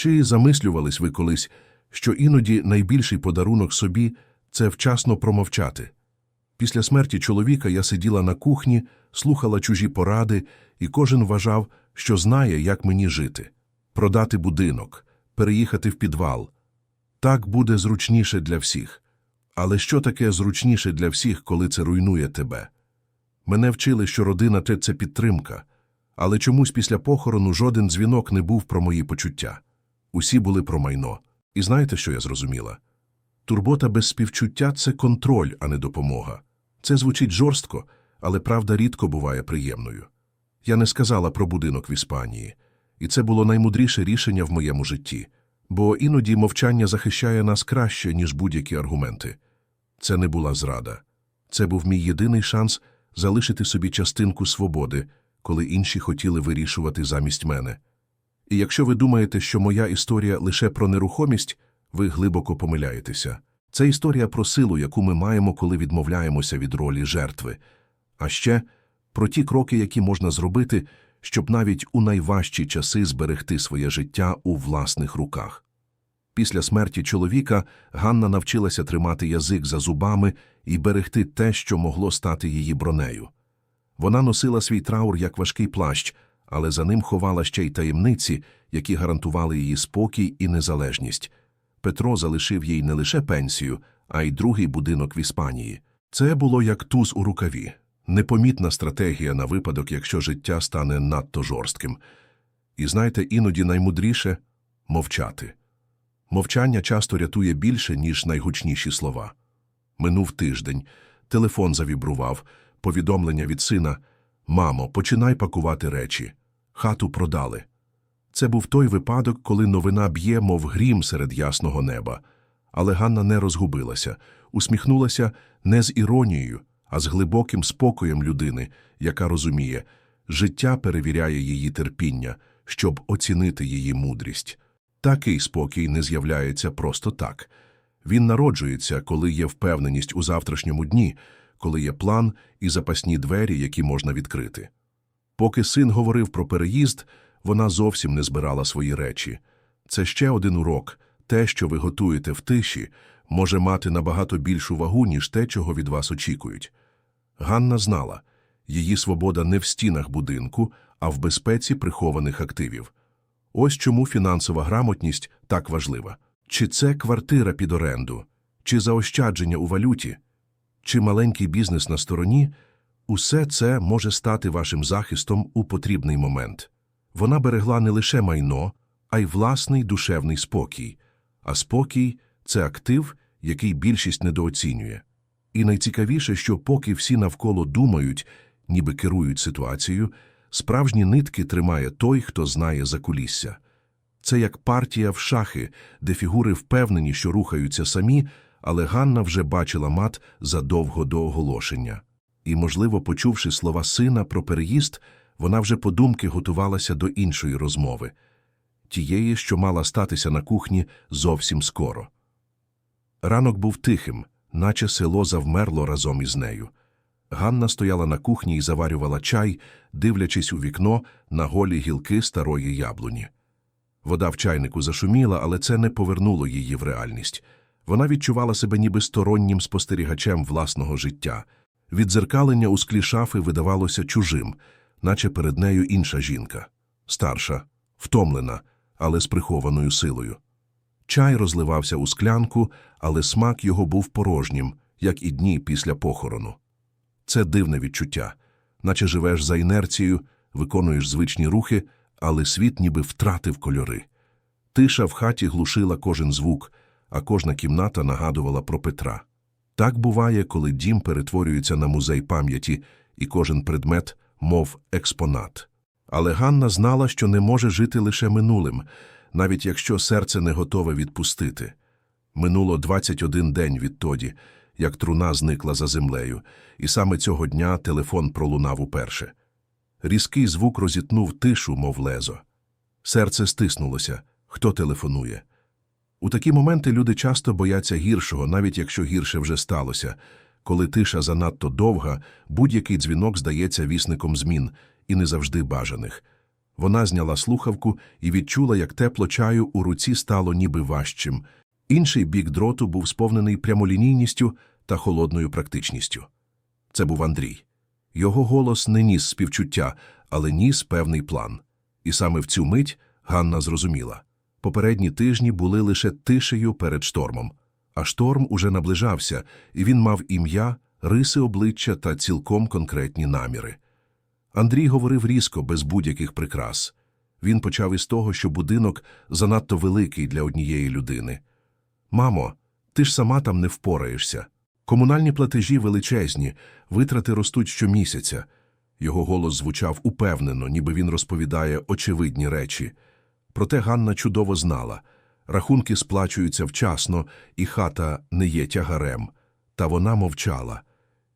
Чи замислювались ви колись, що іноді найбільший подарунок собі це вчасно промовчати? Після смерті чоловіка я сиділа на кухні, слухала чужі поради, і кожен вважав, що знає, як мені жити. Продати будинок, переїхати в підвал. Так буде зручніше для всіх. Але що таке зручніше для всіх, коли це руйнує тебе? Мене вчили, що родина – це підтримка. Але чомусь після похорону жоден дзвінок не був про мої почуття. Усі були про майно. І знаєте, що я зрозуміла? Турбота без співчуття – це контроль, а не допомога. Це звучить жорстко, але правда рідко буває приємною. Я не сказала про будинок в Іспанії, і це було наймудріше рішення в моєму житті, бо іноді мовчання захищає нас краще, ніж будь-які аргументи. Це не була зрада. Це був мій єдиний шанс залишити собі частинку свободи, коли інші хотіли вирішувати замість мене. І якщо ви думаєте, що моя історія лише про нерухомість, ви глибоко помиляєтеся. Це історія про силу, яку ми маємо, коли відмовляємося від ролі жертви, а ще про ті кроки, які можна зробити, щоб навіть у найважчі часи зберегти своє життя у власних руках. Після смерті чоловіка Ганна навчилася тримати язик за зубами і берегти те, що могло стати її бронею. Вона носила свій траур як важкий плащ, але за ним ховала ще й таємниці, які гарантували її спокій і незалежність. Петро залишив їй не лише пенсію, а й другий будинок в Іспанії. Це було як туз у рукаві, непомітна стратегія на випадок, якщо життя стане надто жорстким. І знаєте, іноді наймудріше мовчати. Мовчання часто рятує більше, ніж найгучніші слова. Минув тиждень, телефон завібрував, повідомлення від сина Мамо, починай пакувати речі. Хату продали. Це був той випадок, коли новина б'є, мов грім серед ясного неба. Але Ганна не розгубилася, усміхнулася не з іронією, а з глибоким спокоєм людини, яка розуміє, життя перевіряє її терпіння, щоб оцінити її мудрість. Такий спокій не з'являється просто так. Він народжується, коли є впевненість у завтрашньому дні, коли є план і запасні двері, які можна відкрити. Поки син говорив про переїзд, вона зовсім не збирала свої речі. Це ще один урок. Те, що ви готуєте в тиші, може мати набагато більшу вагу, ніж те, чого від вас очікують. Ганна знала, її свобода не в стінах будинку, а в безпеці прихованих активів. Ось чому фінансова грамотність так важлива. Чи це квартира під оренду, чи заощадження у валюті, чи маленький бізнес на стороні – усе це може стати вашим захистом у потрібний момент. Вона берегла не лише майно, а й власний душевний спокій. А спокій – це актив, який більшість недооцінює. І найцікавіше, що поки всі навколо думають, ніби керують ситуацією, справжні нитки тримає той, хто знає закулісся. Це як партія в шахи, де фігури впевнені, що рухаються самі, але Ганна вже бачила мат задовго до оголошення. І, можливо, почувши слова сина про переїзд, вона вже подумки готувалася до іншої розмови, тієї, що мала статися на кухні зовсім скоро. Ранок був тихим, наче село завмерло разом із нею. Ганна стояла на кухні і заварювала чай, дивлячись у вікно на голі гілки старої яблуні. Вода в чайнику зашуміла, але це не повернуло її в реальність. Вона відчувала себе ніби стороннім спостерігачем власного життя. Віддзеркалення у склі шафи видавалося чужим, наче перед нею інша жінка. Старша, втомлена, але з прихованою силою. Чай розливався у склянку, але смак його був порожнім, як і дні після похорону. Це дивне відчуття, наче живеш за інерцією, виконуєш звичні рухи, але світ ніби втратив кольори. Тиша в хаті глушила кожен звук, а кожна кімната нагадувала про Петра. Так буває, коли дім перетворюється на музей пам'яті, і кожен предмет, мов експонат. Але Ганна знала, що не може жити лише минулим, навіть якщо серце не готове відпустити. Минуло 21 день відтоді, як труна зникла за землею, і саме цього дня телефон пролунав уперше. Різкий звук розітнув тишу, мов лезо. Серце стиснулося. Хто телефонує? У такі моменти люди часто бояться гіршого, навіть якщо гірше вже сталося. Коли тиша занадто довга, будь-який дзвінок здається вісником змін і не завжди бажаних. Вона зняла слухавку і відчула, як тепло чаю у руці стало ніби важчим. Інший бік дроту був сповнений прямолінійністю та холодною практичністю. Це був Андрій. Його голос не ніс співчуття, але ніс певний план. І саме в цю мить Ганна зрозуміла. Попередні тижні були лише тишею перед штормом. А шторм уже наближався, і він мав ім'я, риси обличчя та цілком конкретні наміри. Андрій говорив різко, без будь-яких прикрас. Він почав із того, що будинок занадто великий для однієї людини. Мамо, ти ж сама там не впораєшся. Комунальні платежі величезні, витрати ростуть щомісяця. Його голос звучав упевнено, ніби він розповідає очевидні речі. Проте Ганна чудово знала рахунки сплачуються вчасно, і хата не є тягарем. Та вона мовчала.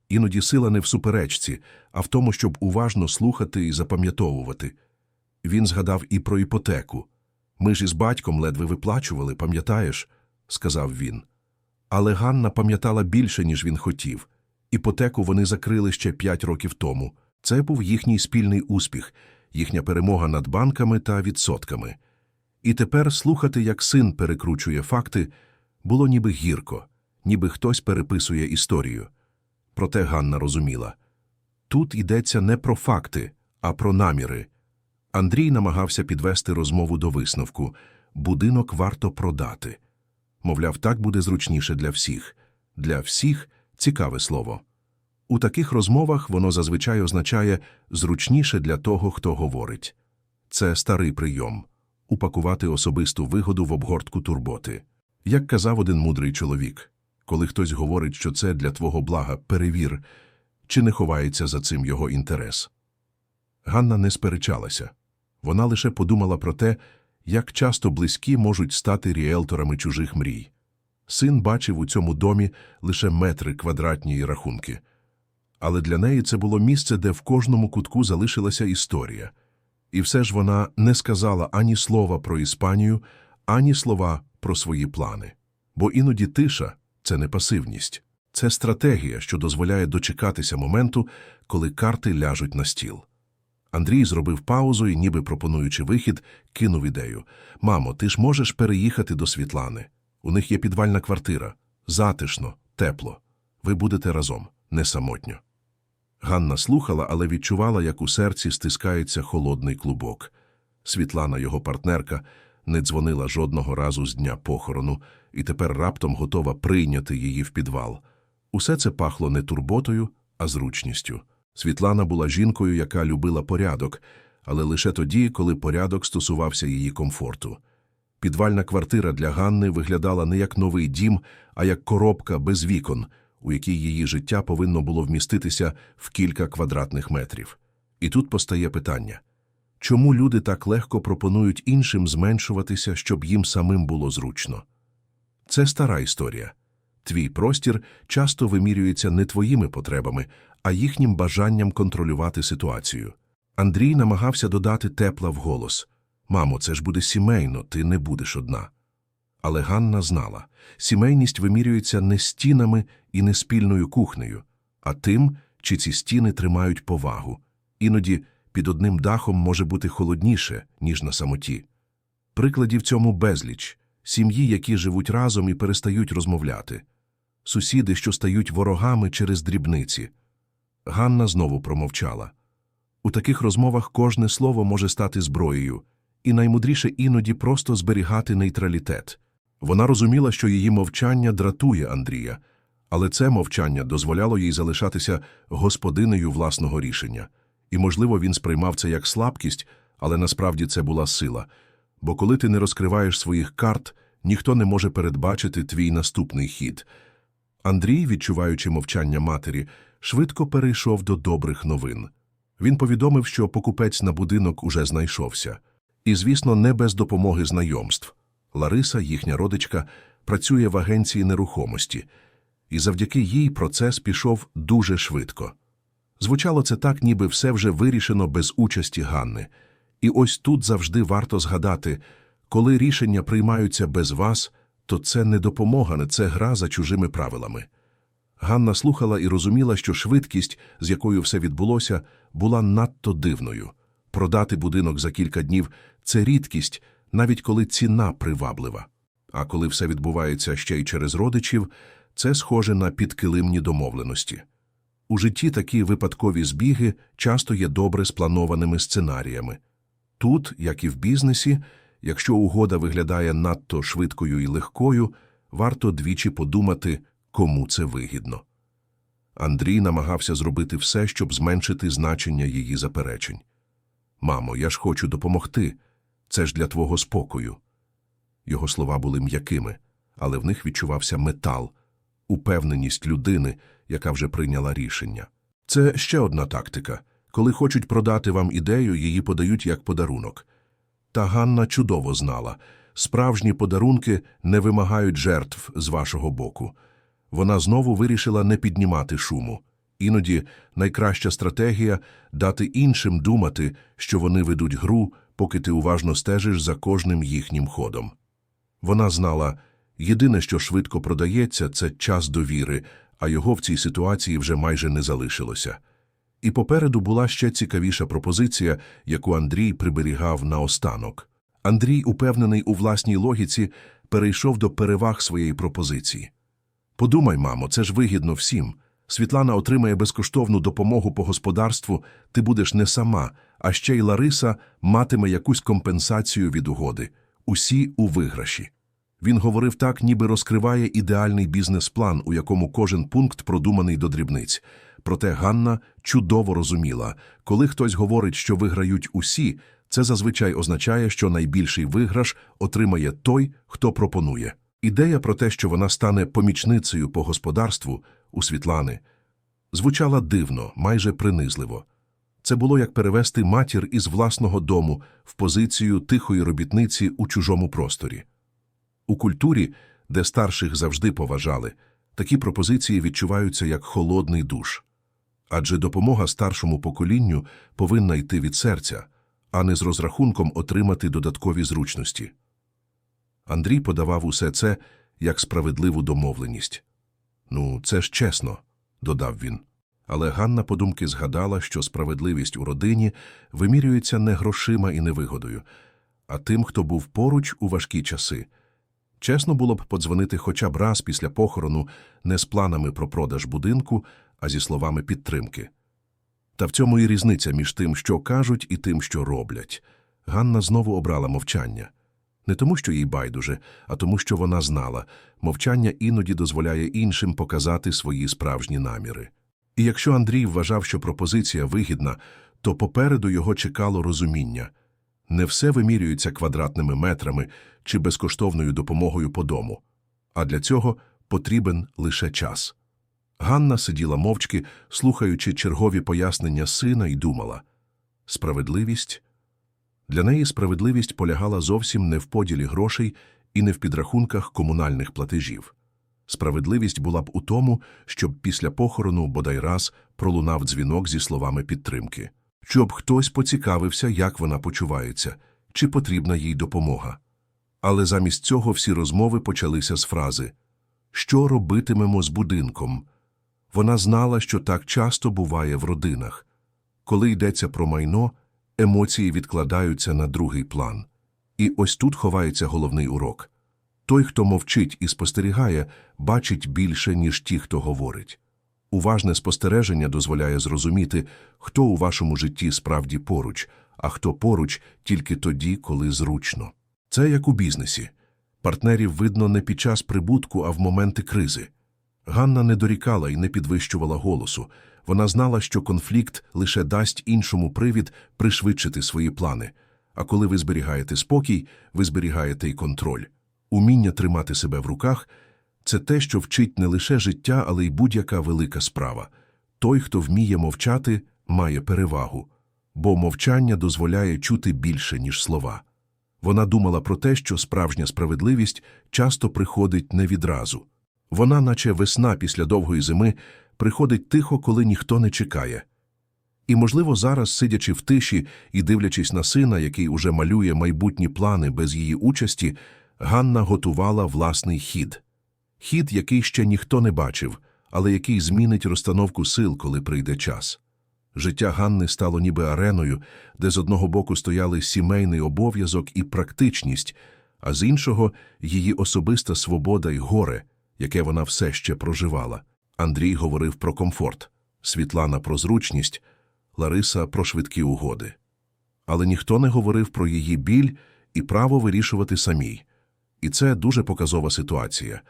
Іноді сила не в суперечці, а в тому, щоб уважно слухати і запам'ятовувати. Він згадав і про іпотеку. Ми ж із батьком ледве виплачували, пам'ятаєш? сказав він. Але Ганна пам'ятала більше, ніж він хотів. Іпотеку вони закрили ще п'ять років тому. Це був їхній спільний успіх, їхня перемога над банками та відсотками. І тепер слухати, як син перекручує факти, було ніби гірко, ніби хтось переписує історію. Проте Ганна розуміла. Тут йдеться не про факти, а про наміри. Андрій намагався підвести розмову до висновку. Будинок варто продати. Мовляв, так буде зручніше для всіх. Для всіх цікаве слово. У таких розмовах воно зазвичай означає зручніше для того, хто говорить. Це старий прийом упакувати особисту вигоду в обгортку турботи. Як казав один мудрий чоловік, коли хтось говорить, що це для твого блага, перевір, чи не ховається за цим його інтерес. Ганна не сперечалася. Вона лише подумала про те, як часто близькі можуть стати ріелторами чужих мрій. Син бачив у цьому домі лише метри квадратні і рахунки. Але для неї це було місце, де в кожному кутку залишилася історія. І все ж вона не сказала ані слова про Іспанію, ані слова про свої плани. Бо іноді тиша це не пасивність, це стратегія, що дозволяє дочекатися моменту, коли карти ляжуть на стіл. Андрій зробив паузу і, ніби пропонуючи вихід, кинув ідею. Мамо, ти ж можеш переїхати до Світлани. У них є підвальна квартира. Затишно, тепло. Ви будете разом, не самотньо. Ганна слухала, але відчувала, як у серці стискається холодний клубок. Світлана, його партнерка, не дзвонила жодного разу з дня похорону і тепер раптом готова прийняти її в підвал. Усе це пахло не турботою, а зручністю. Світлана була жінкою, яка любила порядок, але лише тоді, коли порядок стосувався її комфорту. Підвальна квартира для Ганни виглядала не як новий дім, а як коробка без вікон, у якій її життя повинно було вміститися в кілька квадратних метрів. І тут постає питання чому люди так легко пропонують іншим зменшуватися, щоб їм самим було зручно? Це стара історія. Твій простір часто вимірюється не твоїми потребами, а їхнім бажанням контролювати ситуацію. Андрій намагався додати тепла в голос. Мамо, це ж буде сімейно, ти не будеш одна. Але Ганна знала, сімейність вимірюється не стінами і не спільною кухнею, а тим, чи ці стіни тримають повагу. Іноді під одним дахом може бути холодніше, ніж на самоті. Прикладів цьому безліч сім'ї, які живуть разом і перестають розмовляти, сусіди, що стають ворогами через дрібниці. Ганна знову промовчала. У таких розмовах кожне слово може стати зброєю, і наймудріше іноді просто зберігати нейтралітет. Вона розуміла, що її мовчання дратує Андрія, але це мовчання дозволяло їй залишатися господинею власного рішення. І, можливо, він сприймав це як слабкість, але насправді це була сила. Бо коли ти не розкриваєш своїх карт, ніхто не може передбачити твій наступний хід. Андрій, відчуваючи мовчання матері, швидко перейшов до добрих новин. Він повідомив, що покупець на будинок уже знайшовся. І, звісно, не без допомоги знайомств. Лариса, їхня родичка, працює в агенції нерухомості, і завдяки їй процес пішов дуже швидко. Звучало це так, ніби все вже вирішено без участі Ганни. І ось тут завжди варто згадати, коли рішення приймаються без вас, то це не допомога, не це гра за чужими правилами. Ганна слухала і розуміла, що швидкість, з якою все відбулося, була надто дивною. Продати будинок за кілька днів це рідкість, навіть коли ціна приваблива. А коли все відбувається ще й через родичів, це схоже на підкилимні домовленості. У житті такі випадкові збіги часто є добре спланованими сценаріями. Тут, як і в бізнесі, якщо угода виглядає надто швидкою і легкою, варто двічі подумати, кому це вигідно. Андрій намагався зробити все, щоб зменшити значення її заперечень. Мамо, я ж хочу допомогти. Це ж для твого спокою. Його слова були м'якими, але в них відчувався метал, упевненість людини, яка вже прийняла рішення. Це ще одна тактика. Коли хочуть продати вам ідею, її подають як подарунок. Та Ганна чудово знала, справжні подарунки не вимагають жертв з вашого боку. Вона знову вирішила не піднімати шуму. Іноді найкраща стратегія – дати іншим думати, що вони ведуть гру, поки ти уважно стежиш за кожним їхнім ходом. Вона знала, єдине, що швидко продається, це час довіри, а його в цій ситуації вже майже не залишилося. І попереду була ще цікавіша пропозиція, яку Андрій приберігав наостанок. Андрій, упевнений у власній логіці, перейшов до переваг своєї пропозиції. Подумай, мамо, це ж вигідно всім. Світлана отримає безкоштовну допомогу по господарству, ти будеш не сама, а ще й Лариса матиме якусь компенсацію від угоди. Усі у виграші. Він говорив так, ніби розкриває ідеальний бізнес-план, у якому кожен пункт продуманий до дрібниць. Проте Ганна чудово розуміла, коли хтось говорить, що виграють усі, це зазвичай означає, що найбільший виграш отримає той, хто пропонує. Ідея про те, що вона стане помічницею по господарству у Світлани, звучала дивно, майже принизливо. Це було як перевести матір із власного дому в позицію тихої робітниці у чужому просторі. У культурі, де старших завжди поважали, такі пропозиції відчуваються як холодний душ. Адже допомога старшому поколінню повинна йти від серця, а не з розрахунком отримати додаткові зручності. Андрій подавав усе це як справедливу домовленість. Ну, це ж чесно, додав він. Але Ганна подумки згадала, що справедливість у родині вимірюється не грошима і невигодою, а тим, хто був поруч у важкі часи. Чесно було б подзвонити хоча б раз після похорону не з планами про продаж будинку, а зі словами підтримки. Та в цьому і різниця між тим, що кажуть, і тим, що роблять. Ганна знову обрала мовчання. Не тому, що їй байдуже, а тому, що вона знала, мовчання іноді дозволяє іншим показати свої справжні наміри. І якщо Андрій вважав, що пропозиція вигідна, то попереду його чекало розуміння. Не все вимірюється квадратними метрами чи безкоштовною допомогою по дому, а для цього потрібен лише час. Ганна сиділа мовчки, слухаючи чергові пояснення сина, і думала справедливість. Для неї справедливість полягала зовсім не в поділі грошей і не в підрахунках комунальних платежів. Справедливість була б у тому, щоб після похорону бодай раз пролунав дзвінок зі словами підтримки, щоб хтось поцікавився, як вона почувається, чи потрібна їй допомога. Але замість цього всі розмови почалися з фрази Що робитимемо з будинком? Вона знала, що так часто буває в родинах. Коли йдеться про майно, емоції відкладаються на другий план. І ось тут ховається головний урок. Той, хто мовчить і спостерігає, бачить більше, ніж ті, хто говорить. Уважне спостереження дозволяє зрозуміти, хто у вашому житті справді поруч, а хто поруч тільки тоді, коли зручно. Це як у бізнесі. Партнерів видно не під час прибутку, а в моменти кризи. Ганна не дорікала і не підвищувала голосу. Вона знала, що конфлікт лише дасть іншому привід пришвидшити свої плани. А коли ви зберігаєте спокій, ви зберігаєте й контроль. Уміння тримати себе в руках це те, що вчить не лише життя, але й будь-яка велика справа. Той, хто вміє мовчати, має перевагу, бо мовчання дозволяє чути більше, ніж слова. Вона думала про те, що справжня справедливість часто приходить не відразу. Вона, наче весна після довгої зими, приходить тихо, коли ніхто не чекає. І, можливо, зараз, сидячи в тиші і дивлячись на сина, який уже малює майбутні плани без її участі, Ганна готувала власний хід. Хід, який ще ніхто не бачив, але який змінить розстановку сил, коли прийде час. Життя Ганни стало ніби ареною, де з одного боку стояли сімейний обов'язок і практичність, а з іншого – її особиста свобода й горе, яке вона все ще проживала. Андрій говорив про комфорт, Світлана – про зручність, Лариса – про швидкі угоди. Але ніхто не говорив про її біль і право вирішувати самій. І це дуже показова ситуація.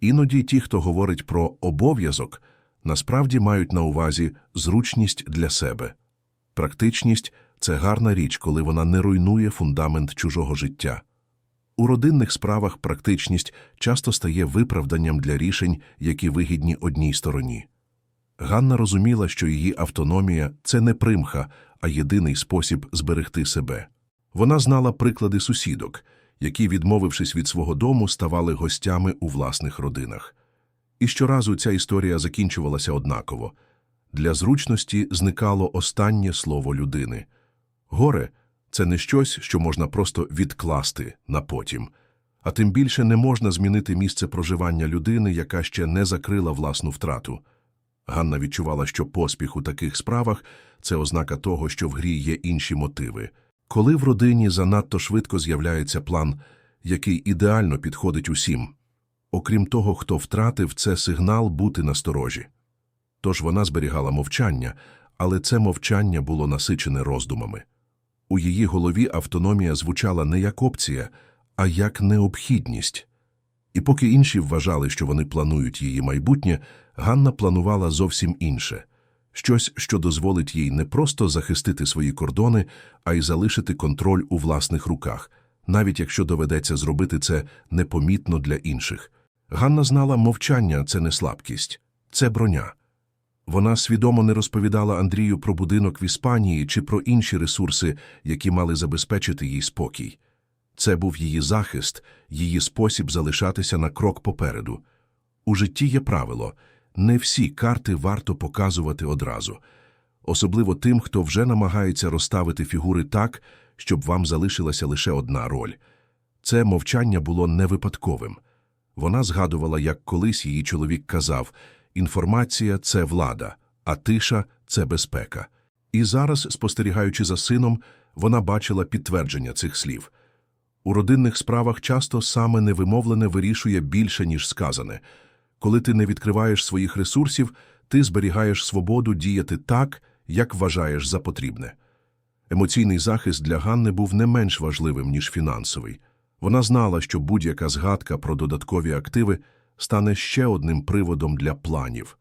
Іноді ті, хто говорить про обов'язок, насправді мають на увазі зручність для себе. Практичність – це гарна річ, коли вона не руйнує фундамент чужого життя. У родинних справах практичність часто стає виправданням для рішень, які вигідні одній стороні. Ганна розуміла, що її автономія – це не примха, а єдиний спосіб зберегти себе. Вона знала приклади сусідок, які, відмовившись від свого дому, ставали гостями у власних родинах. І щоразу ця історія закінчувалася однаково. Для зручності зникало останнє слово людини. Горе – це не щось, що можна просто відкласти на потім. А тим більше не можна змінити місце проживання людини, яка ще не закрила власну втрату. Ганна відчувала, що поспіх у таких справах – це ознака того, що в грі є інші мотиви. Коли в родині занадто швидко з'являється план, який ідеально підходить усім, окрім того, хто втратив, це сигнал бути насторожі. Тож вона зберігала мовчання, але це мовчання було насичене роздумами. У її голові автономія звучала не як опція, а як необхідність. І поки інші вважали, що вони планують її майбутнє, Ганна планувала зовсім інше – щось, що дозволить їй не просто захистити свої кордони, а й залишити контроль у власних руках, навіть якщо доведеться зробити це непомітно для інших. Ганна знала, мовчання – це не слабкість, це броня. Вона свідомо не розповідала Андрію про будинок в Іспанії чи про інші ресурси, які мали забезпечити їй спокій. Це був її захист, її спосіб залишатися на крок попереду. У житті є правило – не всі карти варто показувати одразу, особливо тим, хто вже намагається розставити фігури так, щоб вам залишилася лише одна роль. Це мовчання було не випадковим. Вона згадувала, як колись її чоловік казав «інформація – це влада, а тиша – це безпека». І зараз, спостерігаючи за сином, вона бачила підтвердження цих слів. У родинних справах часто саме невимовлене вирішує більше, ніж сказане. Коли ти не відкриваєш своїх ресурсів, ти зберігаєш свободу діяти так, як вважаєш за потрібне. Емоційний захист для Ганни був не менш важливим, ніж фінансовий. Вона знала, що будь-яка згадка про додаткові активи стане ще одним приводом для планів.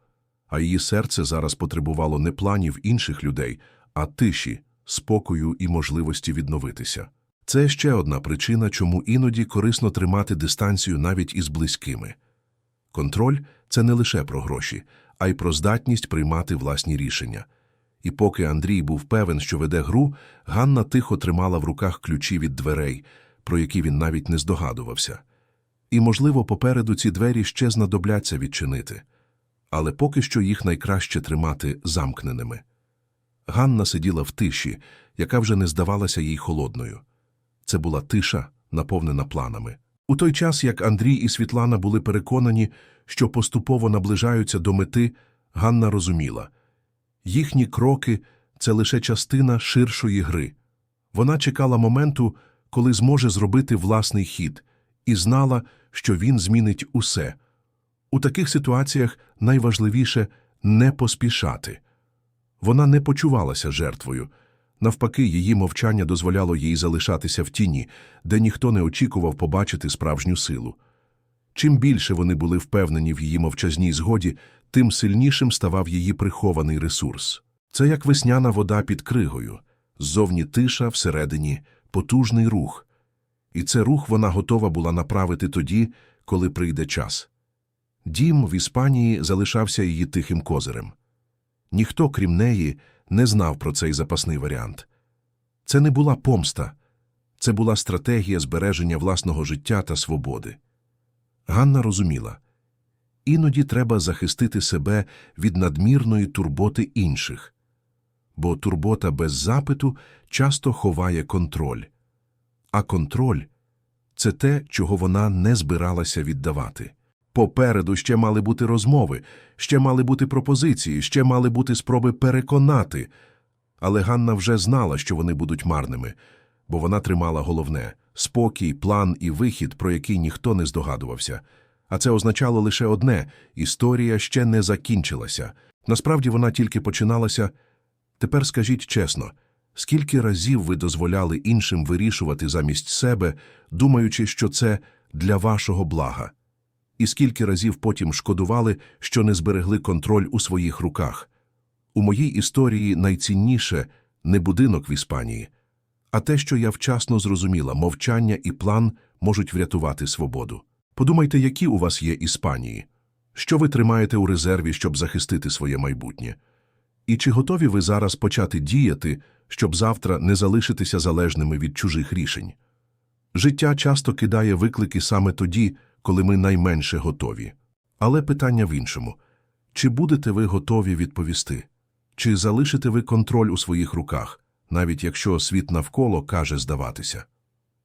А її серце зараз потребувало не планів інших людей, а тиші, спокою і можливості відновитися. Це ще одна причина, чому іноді корисно тримати дистанцію навіть із близькими. Контроль – це не лише про гроші, а й про здатність приймати власні рішення. І поки Андрій був певен, що веде гру, Ганна тихо тримала в руках ключі від дверей, про які він навіть не здогадувався. І, можливо, попереду ці двері ще знадобляться відчинити. Але поки що їх найкраще тримати замкненими. Ганна сиділа в тиші, яка вже не здавалася їй холодною. Це була тиша, наповнена планами. У той час, як Андрій і Світлана були переконані, що поступово наближаються до мети, Ганна розуміла – їхні кроки – це лише частина ширшої гри. Вона чекала моменту, коли зможе зробити власний хід, і знала, що він змінить усе. У таких ситуаціях найважливіше – не поспішати. Вона не почувалася жертвою. Навпаки, її мовчання дозволяло їй залишатися в тіні, де ніхто не очікував побачити справжню силу. Чим більше вони були впевнені в її мовчазній згоді, тим сильнішим ставав її прихований ресурс. Це як весняна вода під кригою, ззовні тиша, всередині потужний рух. І це рух вона готова була направити тоді, коли прийде час. Дім в Іспанії залишався її тихим козирем. Ніхто, крім неї, не знав про цей запасний варіант. Це не була помста, це була стратегія збереження власного життя та свободи. Ганна розуміла іноді треба захистити себе від надмірної турботи інших, бо турбота без запиту часто ховає контроль, а контроль це те, чого вона не збиралася віддавати. Попереду ще мали бути розмови, ще мали бути пропозиції, ще мали бути спроби переконати, Але Ганна вже знала, що вони будуть марними, бо вона тримала головне спокій, план і вихід, про який ніхто не здогадувався. А це означало лише одне історія ще не закінчилася. Насправді вона тільки починалася. Тепер скажіть чесно, скільки разів ви дозволяли іншим вирішувати замість себе, думаючи, що це для вашого блага? І скільки разів потім шкодували, що не зберегли контроль у своїх руках? У моїй історії найцінніше не будинок в Іспанії, а те, що я вчасно зрозуміла, мовчання і план можуть врятувати свободу. Подумайте, які у вас є Іспанії, що ви тримаєте у резерві, щоб захистити своє майбутнє. І чи готові ви зараз почати діяти, щоб завтра не залишитися залежними від чужих рішень? Життя часто кидає виклики саме тоді, коли ми найменше готові. Але питання в іншому. Чи будете ви готові відповісти? Чи залишите ви контроль у своїх руках, навіть якщо світ навколо каже здаватися?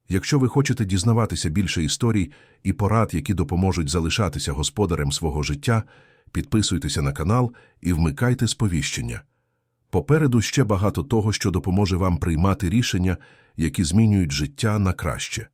Якщо ви хочете дізнаватися більше історій і порад, які допоможуть залишатися господарем свого життя, підписуйтеся на канал і вмикайте сповіщення. Попереду ще багато того, що допоможе вам приймати рішення, які змінюють життя на краще.